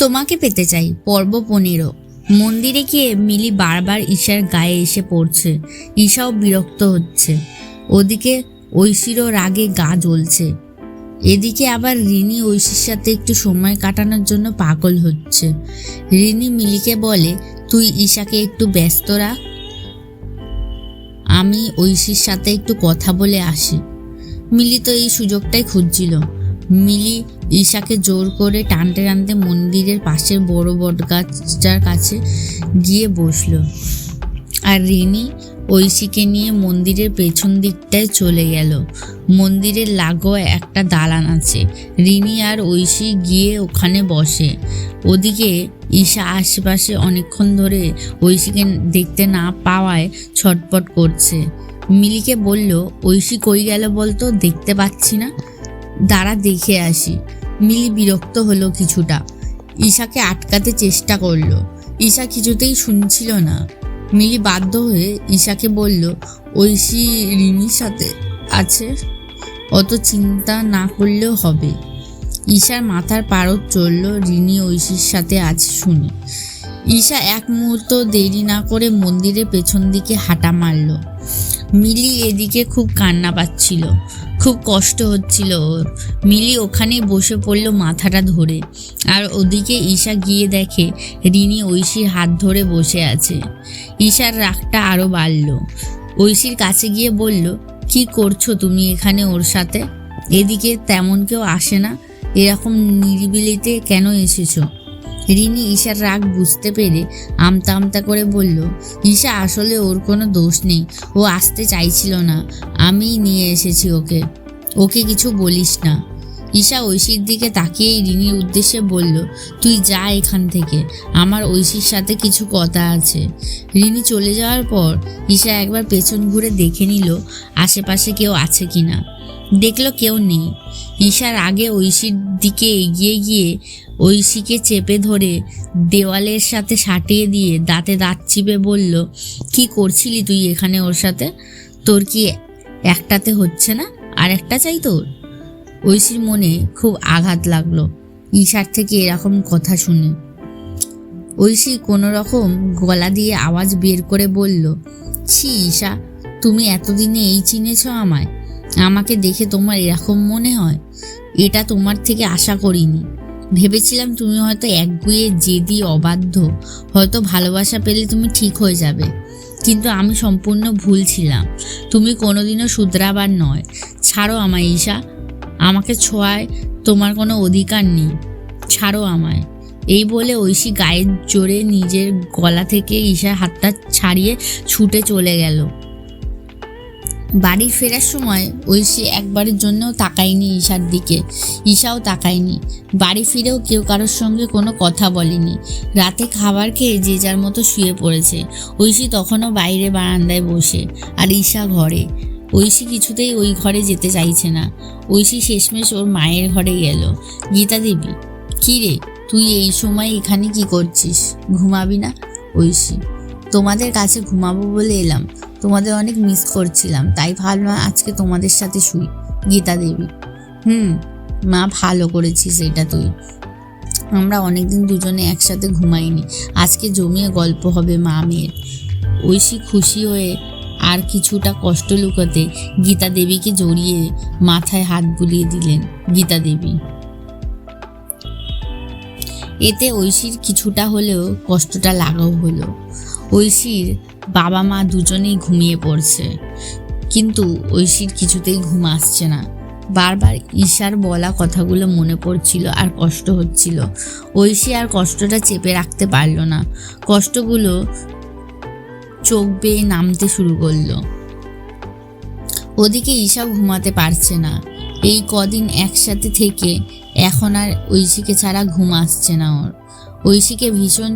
তোমাকে পেতে চাই, পর্ব পনেরো। মন্দিরে গিয়ে মিলি বারবার ঈশার গায়ে এসে পড়ছে। ঈশাও বিরক্ত হচ্ছে। ওদিকে ঐশীরও রাগে গা জ্বলছে। এদিকে আবার রিনি ঐশীর সাথে একটু সময় কাটানোর জন্য পাগল হচ্ছে। রিনি মিলিকে বলে, তুই ঈশাকে একটু ব্যস্ত রাখ। আমি ঐশীর সাথে একটু কথা বলে আসি। মিলি তো এই সুযোগটাই খুঁজছিল। মিলি ঈশাকে জোর করে টানতে টানতে মন্দিরের পাশের বড় বট গাছটার কাছে গিয়ে বসল। আর রিনি ঐশীকে নিয়ে মন্দিরের পেছন দিকটায় চলে গেল। মন্দিরের লাগোয়া একটা দালান আছে। রিনি আর ঐশী গিয়ে ওখানে বসে। ওদিকে ঈশা আশেপাশে অনেকক্ষণ ধরে ঐশীকে দেখতে না পাওয়ায় ছটপট করছে। মিলিকে বলল, ঐশী কই গেল বলতো? দেখতে পাচ্ছি না। দাঁড়া, দেখে আসি। মিলি বিরক্ত হলো কিছুটা। ঈশাকে আটকাতে চেষ্টা করল। ঈশা কিছুতেই শুনছিল না। মিলি বাধ্য হয়ে ঈশাকে বলল, ঐশী রিমির সাথে আছে? অত চিন্তা না করলেও হবে। ঈশার মাথার পারদ চলল রিনি ঐশীর সাথে আছে শুনে। ঈশা এক মুহূর্ত দেরি না করে মন্দিরের পেছন দিকে হাঁটা মারল। মিলি এদিকে খুব কান্না পাচ্ছিল। খুব কষ্ট হচ্ছিল। ওর মিলি ওখানে বসে পড়ল মাথাটা ধরে। আর ওদিকে ঈশা গিয়ে দেখে, রিনি ঐশীর হাত ধরে বসে আছে। ঈশার রাগটা আরও বাড়ল। ঐশীর কাছে গিয়ে বলল, কি করছ তুমি এখানে ওর সাথে? এদিকে তেমন কেউ আসে না। এরকম নিরিবিলিতে কেন এসেছ? রিনি ঈশার রাগ বুঝতে পেরে আমতা আমতা করে বলল, ঈশা, আসলে ওর কোনো দোষ নেই। ও আসতে চাইছিল না। আমিই নিয়ে এসেছি ওকে। ওকে কিছু বলিস না। ঈশা ঐশীর দিকে তাকিয়েই রিনির উদ্দেশ্যে বলল, তুই যা এখান থেকে। আমার ঐশীর সাথে কিছু কথা আছে। রিনি চলে যাওয়ার পর ঈশা একবার পেছন ঘুরে দেখে নিল, আশেপাশে কেউ আছে কি না দেখল কেউ নেই। ঈশার আগে ঐশীর দিকে এগিয়ে গিয়ে ঐশীকে চেপে ধরে দেওয়ালের সাথে সাটিয়ে দিয়ে দাঁতে দাঁত চিপে বলল, কি করছিলি তুই এখানে ওর সাথে? তোর কি একটাতে হচ্ছে না? আর একটা চাই তোর? ঐশীর মনে খুব আঘাত লাগল। ঈশার থেকে এরকম কথা শুনে। ঐশী কোনো রকম গলা দিয়ে আওয়াজ বের করে বলল, ছি ঈশা, তুমি এতদিনে এই চিনেছ আমায়। আমাকে দেখে তোমার এরকম মনে হয়। এটা তোমার থেকে আশা করিনি। ভেবেছিলাম তুমি হয়তো একগুয়ে জেদি, অবাধ্য। হয়তো ভালোবাসা পেলে তুমি ঠিক হয়ে যাবে। কিন্তু আমি সম্পূর্ণ ভুল ছিলাম। তুমি কোনোদিনও শুধরাবার নয়। ছাড়ো আমায় ঈশা। আমাকে ছোঁয়ায়, তোমার কোনো অধিকার নেই। ছাড়ো আমায়। এই বলে ঐশী গায়ের জোরে নিজের গলা থেকে ঈশার হাতটা ছাড়িয়ে ছুটে চলে গেল। বাড়ি ফেরার সময় ঐশী একবারের জন্যও তাকায়নি ঈশার দিকে। ঈশাও তাকায়নি। বাড়ি ফিরেও কেউ কারোর সঙ্গে কোনো কথা বলেনি। রাতে খাবার খেয়ে যে যার মতো শুয়ে পড়েছে। ঐশী তখনও বাইরে বারান্দায় বসে, আর ঈশা ঘরে। ঐশী কিছুতেই ওই ঘরে যেতে চাইছে না। ঐশী শেষমেশ ওর মায়ের ঘরে গেল। গীতা দেবী, কী রে? তুই এই সময় এখানে কি করছিস? ঘুমাবি না? ঐশী, তোমাদের কাছে ঘুমাবো বলে এলাম। তোমাদের অনেক মিস করছিলাম, তাই ভাবলাম আজকে তোমাদের সাথে শুই। গীতা দেবী, হুম, মা ভালো করেছিস এটা তুই। আমরা অনেকদিন দুজনে একসাথে ঘুমাইনি। আজকে জমিয়ে গল্প হবে মা মেয়ের। ঐশী খুশি হয়ে আর কিছুটা কষ্ট লুকোতে গীতা দেবীকে জড়িয়ে মাথায় হাত বুলিয়ে দিলেন গীতা দেবী। এতে ঐশীর কিছুটা হলেও কষ্টটা লাঘব হলো। ঐশীর বাবা মা দুজনেই ঘুমিয়ে পড়ছে। কিন্তু ঐশীর কিছুতেই ঘুম আসছে না। বারবার ঈশার বলা কথাগুলো মনে পড়ছিল আর কষ্ট হচ্ছিল। ঐশী আর কষ্টটা চেপে রাখতে পারল না। কষ্টগুলো চোখ বেয়ে নামতে শুরু করল। ওদিকে ঈশা ঘুমাতে পারছে না। এই কদিন একসাথে থেকে এখন আর ঐশীকে ছাড়া ঘুম আসছে না ওর। ঐশীকে ভীষণ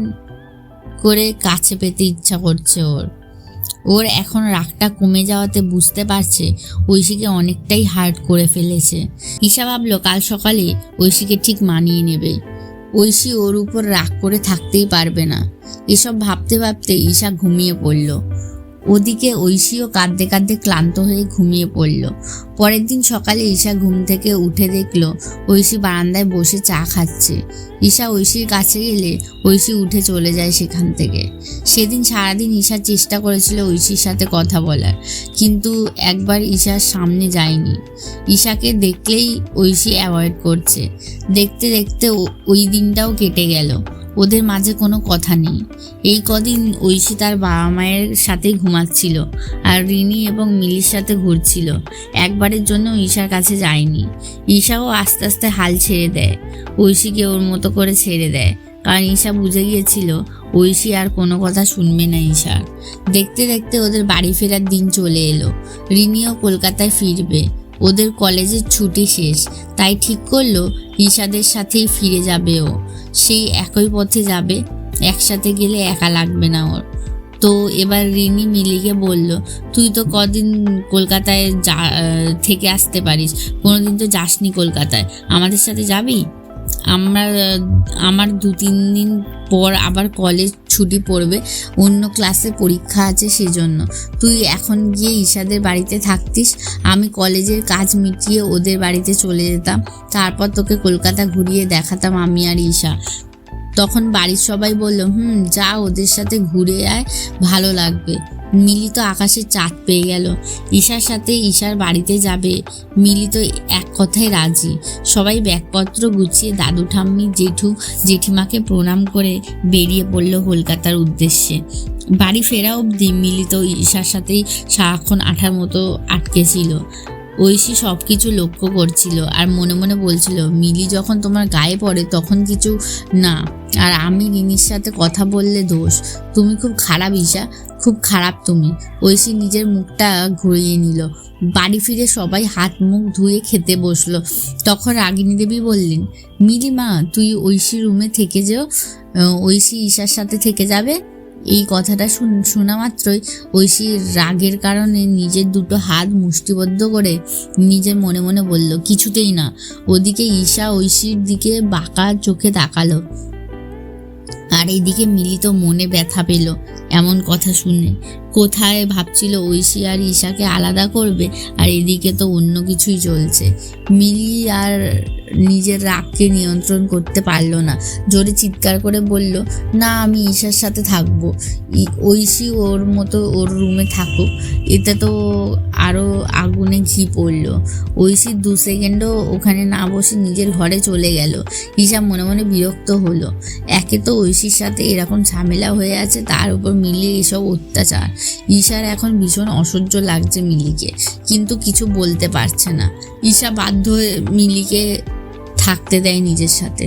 করে কাছে পেতে ইচ্ছা করছে ওর। ওর এখন রাগটা কমে যাওয়াতে বুঝতে পারছে ঐশীকে অনেকটাই হার্ট করে ফেলেছে। ঈশা ভাবলো, কাল সকালে ঐশীকে ঠিক মানিয়ে নেবে। ঐশী ওর উপর রাগ করে থাকতেই পারবে না। এসব ভাবতে ভাবতে ঈশা ঘুমিয়ে পড়ল। ওদিকে ঐশীও কাঁদতে কাঁদতে ক্লান্ত হয়ে ঘুমিয়ে পড়ল। পরের দিন সকালে ঈশা ঘুম থেকে উঠে দেখল ঐশী বারান্দায় বসে চা খাচ্ছে। ঈশা ঐশীর কাছে গেলে ঐশী উঠে চলে যায় সেখান থেকে। সেদিন সারাদিন ঈশা চেষ্টা করেছিল ঐশীর সাথে কথা বলার, কিন্তু একবার ঈশার সামনে যায়নি। ঈশাকে দেখলেই ঐশী অ্যাভয়েড করছে। দেখতে দেখতে ওই দিনটাও কেটে গেল। ওদের মাঝে কোনো কথা নেই। এই কদিন ঐশী তার বাবা মায়ের সাথে ঘুমাচ্ছিল আর রিনি এবং মিলির সাথে ঘুরছিল। একবারের জন্য ঈশার কাছে যায়নি। ঈশাও আস্তে আস্তে হাল ছেড়ে দেয়। ঐশীকে ওর মতো করে ছেড়ে দেয়। কারণ ঈশা বুঝে গিয়েছিল ঐশী আর কোনো কথা শুনবে না ঈশার। দেখতে দেখতে ওদের বাড়ি ফেরার দিন চলে এলো। রিনিও কলকাতায় ফিরবে। ওদের কলেজের ছুটি শেষ, তাই ঠিক করল ঈশাদের সাথেই ফিরে যাবে ও। সেই একই পথে যাবে, একসাথে গেলে একা লাগবে না ওর। তো এবার রিনি মিলিকে বলল, তুই তো কদিন কলকাতায় যা, থেকে আসতে পারিস, কোনোদিন তো যাসনি কলকাতায়। আমাদের সাথে যাবি? আমরা, আমার দু তিন দিন পর আবার কলেজ ছুটি পড়বে, অন্য ক্লাসে পরীক্ষা আছে সেজন্য। তুই এখন গিয়ে ঈশাদের বাড়িতে থাকতিস, আমি কলেজের কাজ মিটিয়ে ওদের বাড়িতে চলে যেতাম। তারপর তোকে কলকাতা ঘুরিয়ে দেখাতাম আমি আর ঈশা। তখন বাড়ির সবাই বলল, হুম, যা ওদের সাথে ঘুরে আয়, ভালো লাগবে। মিলি তো আকাশে চাঁদ পেয়ে গেল। ঈশার সাথে ঈশার বাড়িতে যাবে। মিলি তো এক কথায় রাজি। সবাই ব্যাগপত্র গুছিয়ে দাদু ঠাম্মি, জেঠু, জেঠিমাকে প্রণাম করে বেরিয়ে পড়ল কলকাতার উদ্দেশ্যে। বাড়ি ফেরা অবধি মিলি তো ঈশার সাথেই সারাক্ষণ আঠার মতো আটকে ছিল। ঐশী সব কিছু লক্ষ্য করছিল আর মনে মনে বলছিল, মিলি যখন তোমার গায়ে পড়ে তখন কিছু না। আর আমি রিনির সাথে কথা বললে দোষ। তুমি খুব খারাপ ঈশা, খুব খারাপ তুমি। ঐশী নিজের মুখটা ঘুরিয়ে নিল। বাড়ি ফিরে সবাই হাত মুখ ধুয়ে খেতে বসল। তখন রাগিনী দেবী বললেন, মিলি মা, তুই ঐশী রুমে থেকে যেও। ঐশী ঈশার সাথে থেকে যাবে? এই কথাটা শুন- মাত্রই ঐশীর রাগের কারণে নিজের দুটো হাত মুষ্টিবদ্ধ করে নিজের মনে মনে বলল, কিছুতেই না। ওদিকে ঈশা ঐশীর দিকে বাঁকা চোখে তাকালো। আর এইদিকে মিলি তো মনে ব্যথা পেল এমন কথা শুনে। কোথায় ভাবছিল ঐশী আর ঈশাকে আলাদা করবে, আর এদিকে তো অন্য কিছুই চলছে। মিলি আর নিজের রাগকে নিয়ন্ত্রণ করতে পারল না। জোরে চিৎকার করে বলল, না, আমি ঈশার সাথে থাকব। ঐশী ওর মতো ওর রুমে থাকুক। এতে তো আরও আগুনে ঘি পড়ল। ঐশী দু সেকেন্ডও ওখানে না বসে নিজের ঘরে চলে গেল। ঈশা মনে মনে বিরক্ত হলো। একে তো ঐশীর সাথে এরকম ঝামেলা হয়ে আছে, তার উপর মিলিয়ে এসব অত্যাচার। ঈশার এখন ভীষণ অসহ্য লাগছে মিলিকে, কিন্তু কিছু বলতে পারছে না। ঈশা বাধ্য হয়ে মিলিকে থাকতে দেয় নিজের সাথে।